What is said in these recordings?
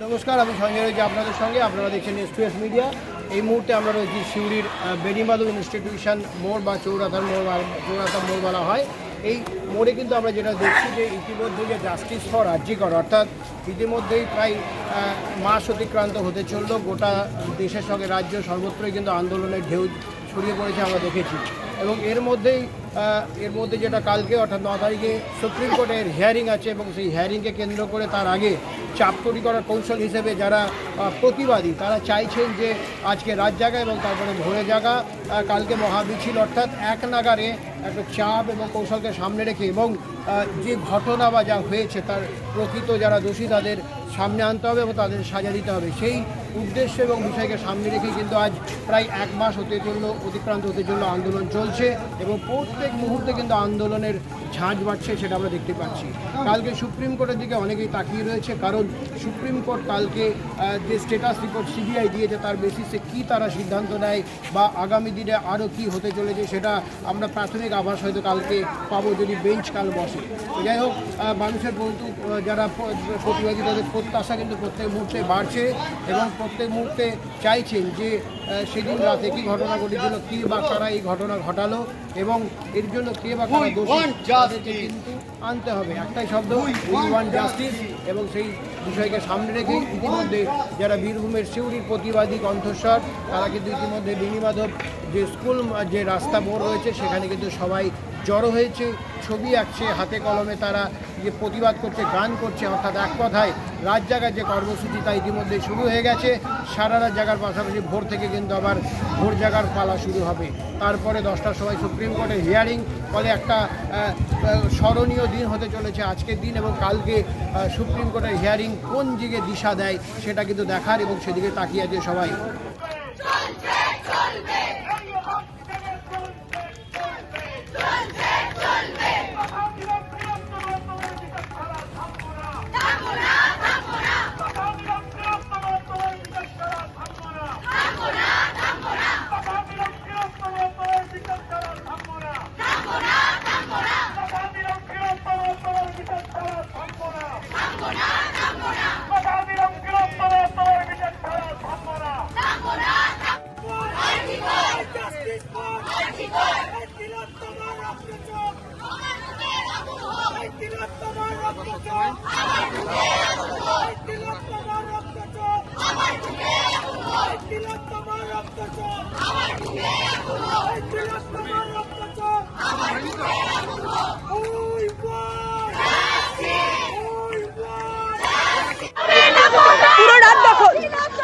নমস্কার, আমি সঞ্জয় রয়েছি আপনাদের সঙ্গে। আপনারা দেখছেন এক্সপ্রেস মিডিয়া এই মুহূর্তে আমরা রয়েছি সিউড়ির বেডিমাধব ইনস্টিটিউশন মোড় বা চৌরাথার মোড় চৌরাথা মোড় বলা হয়। এই মোড়ে কিন্তু আমরা যেটা দেখছি যে ইতিমধ্যে যে জাস্টিস ফর রাজ্যিকর অর্থাৎ ইতিমধ্যেই প্রায় মাস অতিক্রান্ত হতে চলল। গোটা দেশের সঙ্গে রাজ্য সর্বত্রই কিন্তু আন্দোলনের ঢেউ ছড়িয়ে পড়েছে আমরা দেখেছি। এবং এর মধ্যেই এর মধ্যে যেটা কালকে অর্থাৎ ন তারিখে সুপ্রিম কোর্টের হিয়ারিং আছে এবং সেই হিয়ারিংকে কেন্দ্র করে তার আগে চাপ তৈরি করার কৌশল হিসেবে যারা প্রতিবাদী, তারা চাইছেন যে আজকে রাত জাগা এবং তারপরে ভোরে জাগা কালকে মহামিছিল অর্থাৎ এক নাগারে একটা চাপ এবং কৌশলকে সামনে রেখে এবং যে ঘটনা বা যা হয়েছে তার প্রকৃত যারা দোষী তাদের সামনে আনতে হবে এবং তাদের সাজা দিতে হবে সেই উদ্দেশ্য এবং বিষয়কে সামনে রেখে কিন্তু আজ প্রায় এক মাস হতে জন্য অতিক্রান্ত হতে জন্য আন্দোলন চলছে এবং প্রত্যেক মুহূর্তে কিন্তু আন্দোলনের ঝাঁঝ বাড়ছে সেটা আমরা দেখতে পাচ্ছি। কালকে সুপ্রিম কোর্টের দিকে অনেকেই তাকিয়ে রয়েছে, কারণ সুপ্রিম কোর্ট কালকে যে স্টেটাস রিপোর্ট সিবিআই দিয়েছে তার বেসিসে কি তারা সিদ্ধান্ত নেয় বা আগামী দিনে আরও কি হতে চলেছে সেটা আমরা প্রাথমিক আভাস হয়তো কালকে পাবো যদি বেঞ্চ কাল বসে। যাই হোক মানুষের বন্ধু যারা প্রতিবাদী তাদের প্রত্যাশা কিন্তু প্রত্যেক মুহূর্তে বাড়ছে এবং প্রত্যেক মুহূর্তে চাইছেন যে সেদিন রাতে কি ঘটনা ঘটেছিল? কি বা কারা এই ঘটনা ঘটালো? এবং এর জন্য কে বা কারা দোষী? আনতে হবে। একটাই শব্দ ওয়ান জাস্টিস এবং সেই বিষয়কে সামনে রেখে ইতিমধ্যে যারা বীরভূমের শিউরির প্রতিবাদী কণ্ঠস্বর তারা কিন্তু ইতিমধ্যে বিনিমাধব যে স্কুল যে রাস্তা মোড় রয়েছে সেখানে কিন্তু সবাই জড়ো হয়েছে, ছবি আঁকছে, হাতে কলমে তারা যে প্রতিবাদ করছে, গান করছে, অর্থাৎ এক কথায় রাত জাগার যে কর্মসূচি, তা ইতিমধ্যে শুরু হয়ে গেছে। সারা রাত জাগার পাশাপাশি ভোর থেকে কিন্তু আবার ভোর জাগার পালা শুরু হবে। তারপরে দশটার সময় সুপ্রিম কোর্টের হিয়ারিং, ফলে একটা স্মরণীয় দিন হতে চলেছে আজকের দিন এবং কালকে সুপ্রিম কোর্টের হিয়ারিং কোন দিকে দিশা দেয়, সেটা কিন্তু দেখার এবং সেদিকে তাকিয়ে আছে সবাই।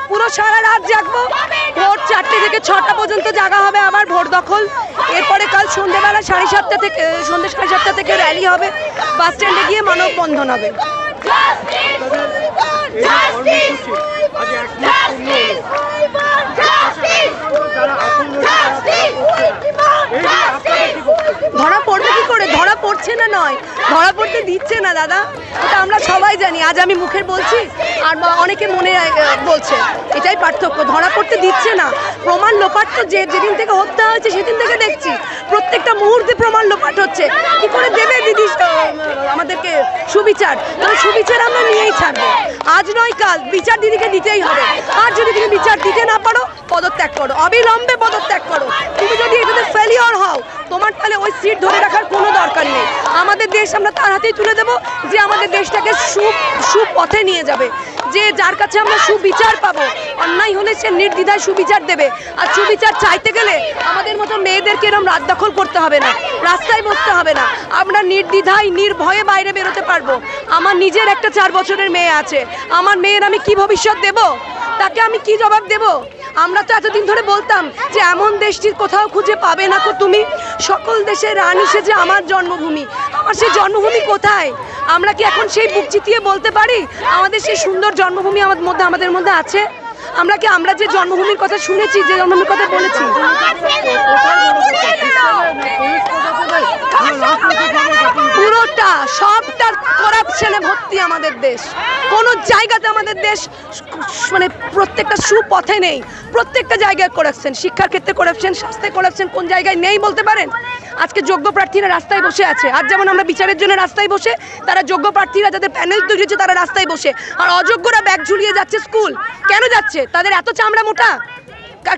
পুরো সারা রাত জাগবো। চারটে থেকে ছটা পর্যন্ত জাগা হবে আবার ভোট দখল। এরপরে কাল সন্ধ্যেবেলা সাড়ে সাতটা থেকে সন্ধ্যে সাড়ে সাতটা থেকে র্যালি হবে। বাস স্ট্যান্ডে গিয়ে মানববন্ধন হবে ধরা পড়বে কি করে ধরা পড়ছে না নয়, ধরা পড়তে দিচ্ছে না, দাদা। এটা আমরা সবাই জানি। আজ আমি মুখের বলছি, আর অনেকে মনে বলছে, এটাই পার্থক্য, ধরা পড়তে দিচ্ছে না। প্রমাণ লোপাট তো যে, যেদিন থেকে হত্যা হয়েছে, সেদিন থেকে দেখছি। প্রত্যেকটা মুহূর্তে প্রমাণ লোপাট হচ্ছে। কি করে দেবে দিদি আমাদেরকে সুবিচার? তবে সুবিচার আমরা নিয়েই ছাড়বো। আজ নয় কাল, বিচার দিদিকে দিতেই হবে। আর যদি তুমি বিচার দিতে না পারো, পদত্যাগ করো। অবিলম্বে পদত্যাগ করো। তুমি যদি এটাতে ফেলিওর হও, তোমার তাহলে ওই সিট ধরে রাখার কোনো দরকার নেই। আমাদের দেশ আমরা তার হাতেই তুলে দেবো যে আমাদের দেশটাকে সু সুপথে নিয়ে যাবে। যে যার কাছে আমরা সুবিচার পাবো, অন্যায় হলে সে নির্দ্বিধায় সুবিচার দেবে। আর সুবিচার চাইতে গেলে আমাদের মতো মেয়েদেরকে এরকম রাত দখল করতে হবে না, রাস্তায় বসতে হবে না। আমরা নির্দ্বিধায়, নির্ভয়ে বাইরে বেরোতে পারব। আমার নিজের একটা চার বছরের মেয়ে আছে। আমার মেয়ের আমি কি ভবিষ্যৎ দেব? তাকে আমি কি জবাব দেব? আমরা তো এতদিন ধরে বলতাম যে এমন দেশটির কোথাও খুঁজে পাবে না কো তুমি। সকল দেশের রানী সেজে আমার জন্মভূমি। আমার সেই জন্মভূমি কোথায়? আমরা কি এখন সেই বুক চিতিয়ে বলতে পারি? আমাদের সেই সুন্দর জন্মভূমি আমাদের মধ্যে আমাদের মধ্যে আছে? আমরা কি আমরা যে জন্মভূমির কথা শুনেছি, যে জন্মভূমির কথা বলেছি? পুরোটা, সবটা করাপশনে ভর্তি আমাদের দেশ। কোনো জায়গাতে আমাদের দেশ মানে প্রত্যেকটা সুপথে নেই। প্রত্যেকটা জায়গায় করাপশন শিক্ষার ক্ষেত্রে করাপশন স্বাস্থ্যে করাপশন কোন জায়গায় নেই বলতে পারেন? আজকে যোগ্য প্রার্থীরা রাস্তায় বসে আছে। আর যেমন আমরা বিচারের জন্য রাস্তায় বসে, তারা যোগ্য প্রার্থীরা যাদের প্যানেল তৈরি হচ্ছে তারা রাস্তায় বসে। আর অযোগ্যরা ব্যাগ ঝুলিয়ে যাচ্ছে স্কুল। কেন যাচ্ছে? তাদের এত চামড়া মোটা?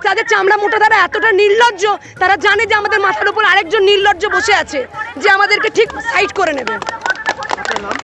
তাদের চামড়া মোটা তারা এতটা নির্লজ্জ? তারা জানে যে আমাদের মাথার উপর আরেকজন নির্লজ্জ বসে আছে, যে আমাদেরকে ঠিক সাইড করে নেবে।